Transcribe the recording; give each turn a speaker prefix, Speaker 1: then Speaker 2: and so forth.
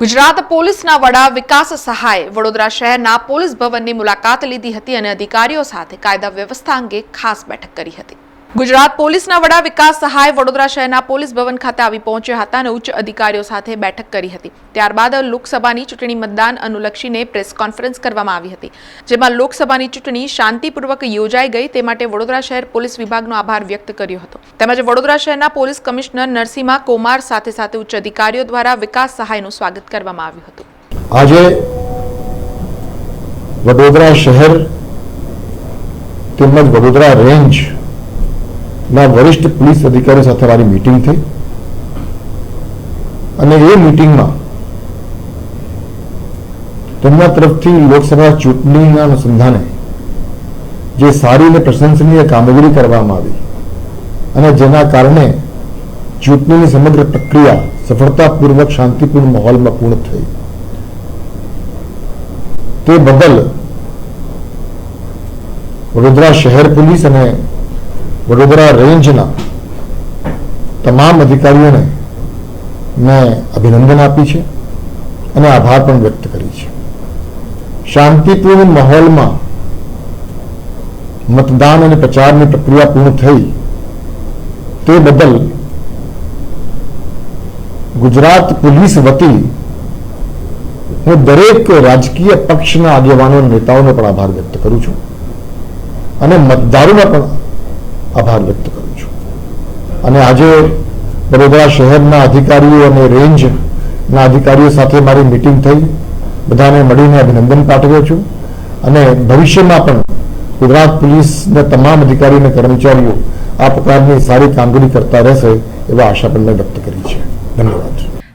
Speaker 1: ગુજરાત પોલીસના વડા વિકાસ સહાય. વડોદરા શહેરના પોલીસ ભવનની મુલાકાત લીધી હતી અને અધિકારીઓ સાથે કાયદા વ્યવસ્થા અંગે ખાસ બેઠક કરી હતી. ગુજરાત પોલીસના વડા વિકાસ સહાય વડોદરા શહેરના પોલીસ ભવન ખાતે આવી પહોંચ્યા હતા અને ઉચ્ચ અધિકારીઓ સાથે બેઠક કરી હતી. ત્યારબાદ લોકસભાની ચૂંટણી મતદાન અનુલક્ષીને પ્રેસ કોન્ફરન્સ કરવામાં આવી હતી. જેમાં લોકસભાની ચૂંટણી શાંતિપૂર્વક યોજાઈ ગઈ તે માટે વડોદરા શહેર પોલીસ વિભાગનો આભાર વ્યક્ત કર્યો હતો. તેમજ વડોદરા શહેરના પોલીસ કમિશનર નરસિંહા કોમાર સાથે સાથે ઉચ્ચ અધિકારીઓ દ્વારા વિકાસ સહાયનું સ્વાગત કરવામાં આવ્યું હતું.
Speaker 2: આજે વડોદરા શહેર તેમજ વડોદરા રેન્જ ના, વરિષ્ઠ પોલીસ અધિકારીઓ સાથે મારી મીટિંગ થઈ. અને એ મીટિંગમાં તેમના તરફથી લોકસભા ચૂંટણીના અનુસંધાને જે સારી અને પ્રશંસનીય કામગીરી કરવામાં આવી અને જેના કારણે ચૂંટણીની સમગ્ર પ્રક્રિયા સફળતાપૂર્વક શાંતિપૂર્ણ માહોલમાં પૂર્ણ થઈ. તે બદલ વડોદરા શહેર પોલીસ અને વડોદરા રેન્જના તમામ અધિકારીઓને મેં અભિનંદન આપી છે અને આભાર પણ વ્યક્ત કરી છે. શાંતિપૂર્ણ માહોલમાં મતદાન અને પ્રચારની પ્રક્રિયા પૂર્ણ થઈ તે બદલ ગુજરાત પોલીસ વતી હું દરેક રાજકીય પક્ષના આગેવાનો નેતાઓનો પણ આભાર વ્યક્ત કરું છું અને મતદારોનો પણ આભાર વ્યક્ત કરું છું. અને આજે વડોદરા શહેરના અધિકારીઓ અને રેન્જના અધિકારીઓ સાથે મારી મિટિંગ થઈ. બધાને મળીને અભિનંદન પાઠવ્યો છું. અને ભવિષ્યમાં પણ ગુજરાત પોલીસના તમામ અધિકારી અને કર્મચારીઓ આ પ્રકારની સારી કામગીરી કરતા રહેશે એવા આશા પણ મેં વ્યક્ત કરી છે. ધન્યવાદ.